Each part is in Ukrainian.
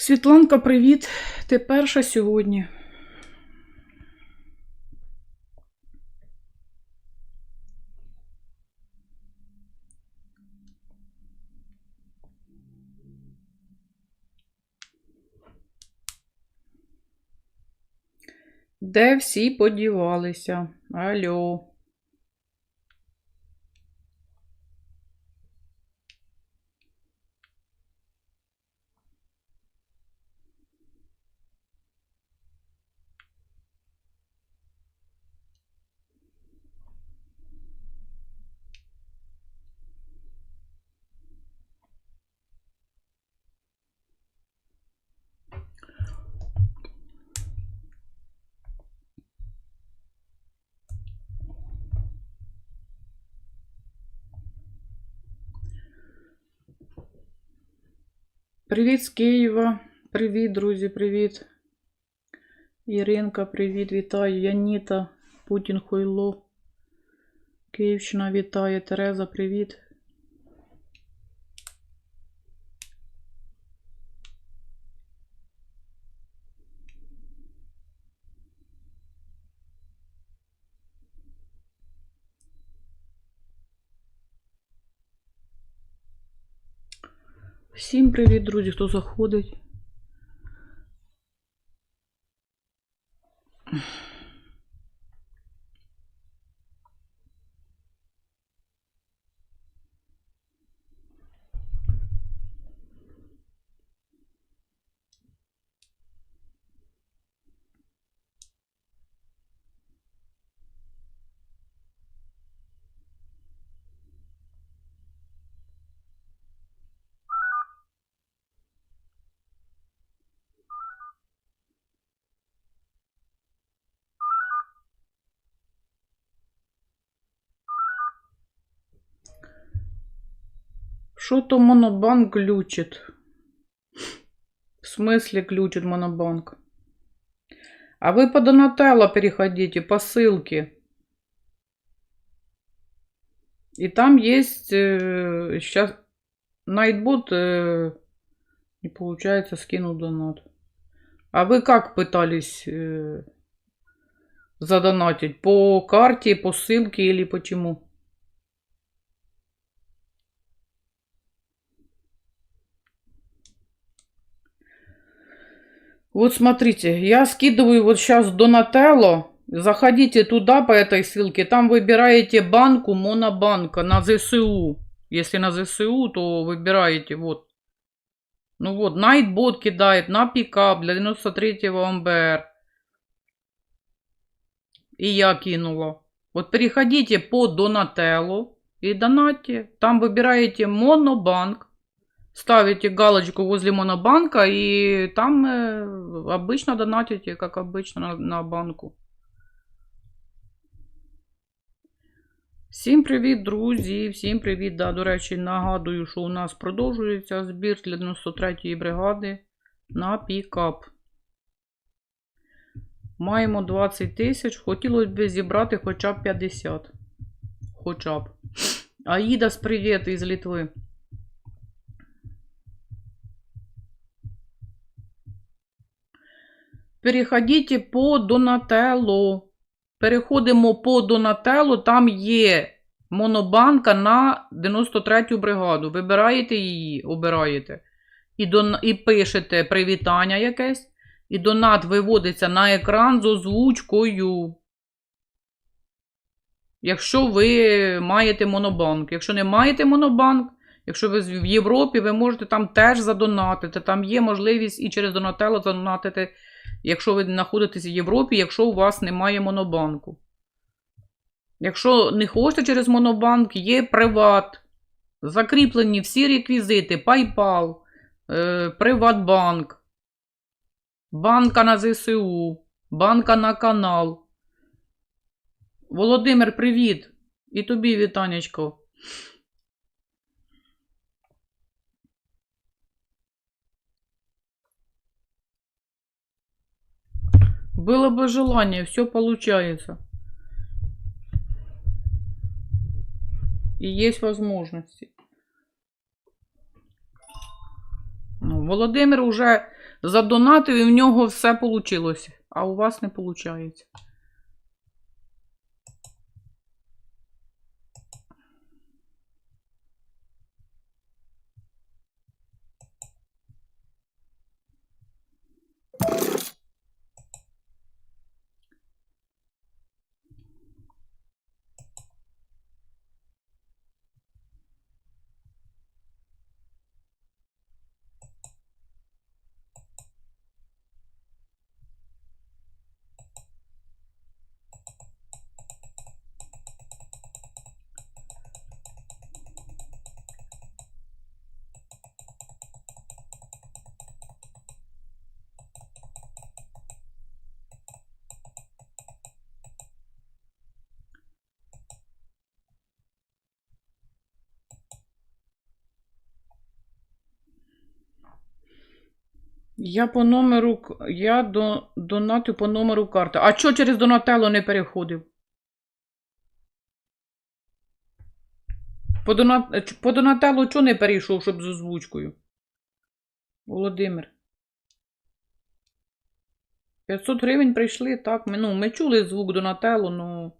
Світланка, привіт. Ти перша сьогодні. Де всі подівалися? Алло. Привіт з Києва. Привіт, друзі, привіт. Іринка, привіт, вітаю. Яніта, Путін Хуйло. Київщина вітає. Тереза, привіт. Всім привіт, друзі, хто заходить. Що то монобанк глючить? В смысле глючит монобанк? А вы по Донателло переходите, по ссылке. И там есть э, сейчас Найтбот э, не получается скинул донат. А вы как пытались э, задонатить? По карте, по ссылке или почему? Вот смотрите, я скидываю вот сейчас Донателло. Заходите туда по этой ссылке. Там выбираете банку Монобанка на ЗСУ. Если на ЗСУ, то выбираете вот. Ну вот, Найтбот кидает на пикап для 93-го МБР. И я кинула. Вот переходите по Донателло и донатьте. Там выбираете Монобанк. Ставите галочку возле монобанка и там э, обычно донатите, как обычно на, на банку. Всім привіт, друзі! Всім привіт! Да, до речі, нагадую, що у нас продовжується збір для 93-ї бригади на пікап. Маємо 20 тисяч. Хотілося б зібрати хоча б 50. Хоча б. Аїдас, привіт із Літви. Переходите по Донателло. Переходимо по Донателло, там є монобанка на 93-ю бригаду. Вибираєте її, обираєте. І, дон... і пишете привітання якесь. І донат виводиться на екран з озвучкою. Якщо ви маєте монобанк. Якщо не маєте монобанк, якщо ви в Європі, ви можете там теж задонатити. Там є можливість і через Донателло задонатити якщо ви знаходитесь в Європі, якщо у вас немає монобанку. Якщо не хочете через монобанк, є приват. Закріплені всі реквізити, PayPal, е, Приватбанк, банка на ЗСУ, банка на канал. Володимир, привіт! І тобі вітанечко. Было бы желание, все получается. И есть возможности. Ну, Володимир уже задонатив і в нього все вийшло. А у вас не виходить. Я по номеру. Я до, донатив по номеру карти. А чого через Донателло не переходив? По, Дона... е, по Донателло чого не перейшов, щоб з озвучкою? Володимир. 500 гривень прийшли, так. Ми, ну, ми чули звук Донателло, ну.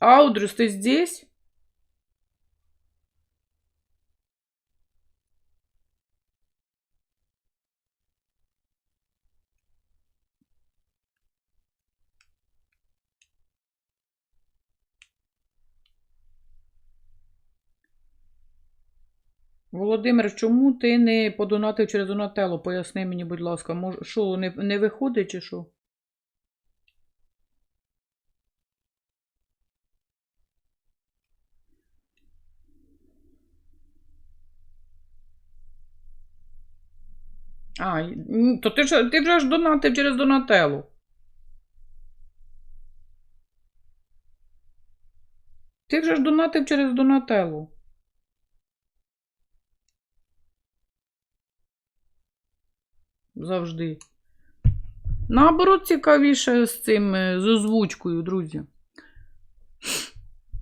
Аудрус, ти здесь? Володимир, чому ти не подонатив через Донателло? Поясни мені, будь ласка, може, що, не, не виходить чи що? А, то ти, ти вже ж донатив через Донателло. Ти вже ж донатив через Донателло. Завжди. Наоборот, цікавіше з цим, е, з озвучкою, друзі.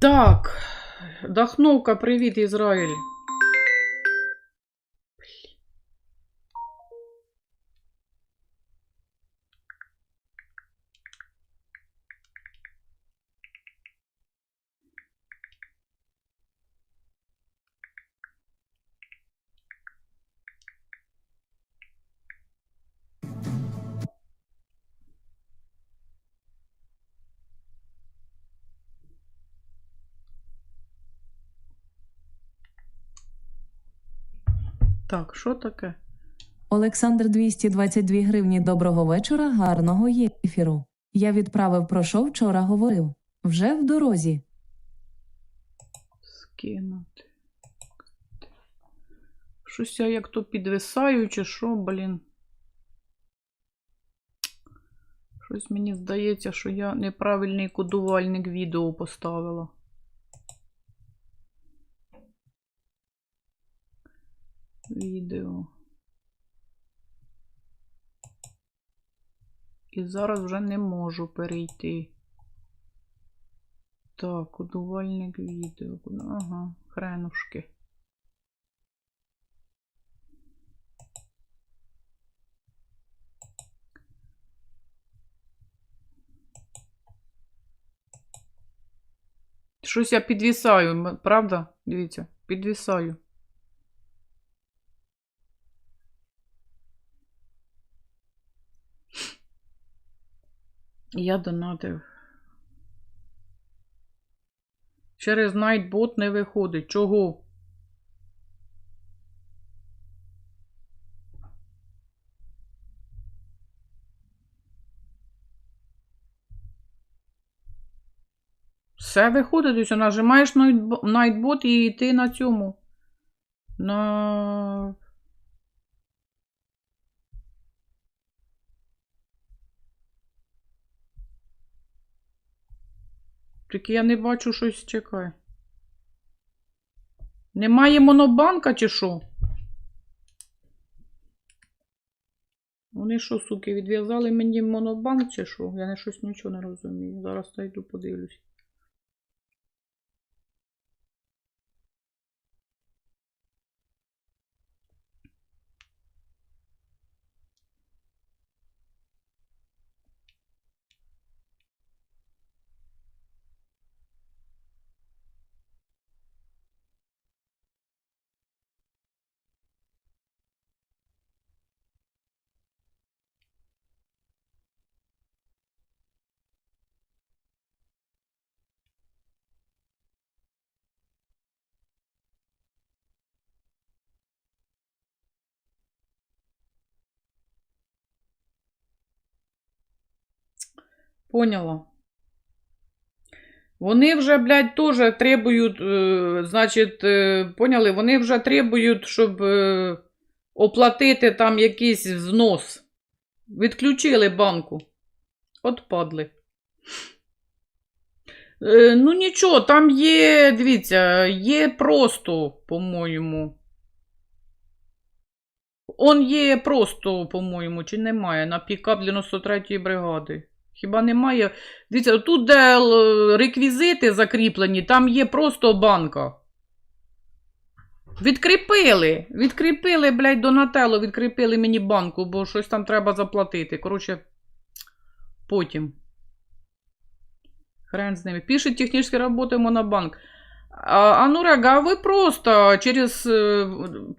Так. Дахновка, привіт, Ізраїль. Так, що таке? Олександр 222 гривні. Доброго вечора, гарного є ефіру. Я відправив, пройшов вчора говорив. Вже в дорозі. Скинути. Щось я як то підвисаю, чи що, блін. Щось мені здається, що я неправильний кодувальник відео поставила. Відео. І зараз вже не можу перейти. Так, кодувальник відео. Ага, хренушки. Щось я підвісаю, правда? Дивіться, підвісаю. Я донатив. Через Nightbot не виходить. Чого? Все виходить, ось нажимаєш Nightbot і ти на цьому. На. Тільки я не бачу щось чекай. Немає монобанка чи що? Вони що, суки, відв'язали мені монобанк чи що? Я не щось нічого не розумію. Зараз та йду подивлюсь. Поняла. Вони вже, блядь, теж требують, е, значить, е, поняли, вони вже требують, щоб е, оплатити там якийсь взнос. Відключили банку. От падли. Е, ну нічого, там є, дивіться, є просто, по-моєму. Он є просто, по-моєму, чи немає на пікап 93-ї бригади. Хіба немає? Дивіться, тут, де л- реквізити закріплені, там є просто банка. Відкріпили. Відкріпили, блядь, Донателло, відкріпили мені банку, бо щось там треба заплатити. Коротше, потім. Хрен з ними. Пишет технические работы Монобанк. А, Анурага, а вы просто через, э,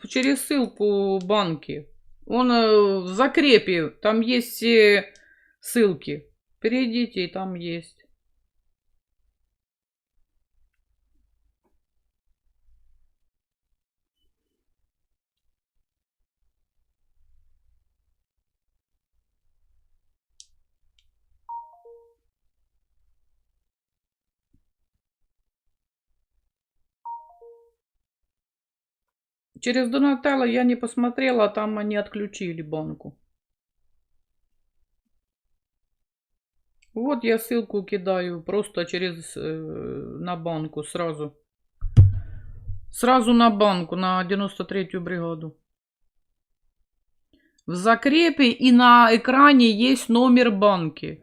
через ссылку банки. Он э, в закрепе, там есть все ссылки. Перейдите, и там есть. Через Донателло я не посмотрела, а там они отключили банку. Вот я ссылку кидаю просто через э, на банку сразу. Сразу на банку, на 93-ю бригаду. В закрепе и на экране есть номер банки.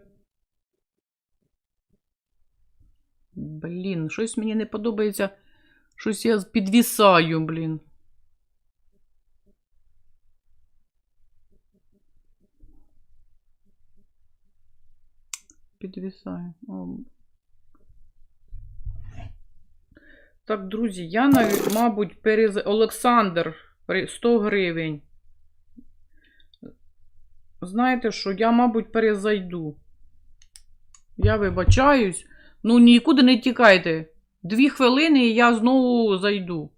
Блін, щось мені не подобається. Щось я підвісаю, блін. Підвісаю. О. Так, друзі, я навіть, мабуть, перез... Олександр 100 гривень. Знаєте що, я, мабуть, перезайду. Я вибачаюсь. Ну, нікуди не тікайте. Дві хвилини і я знову зайду.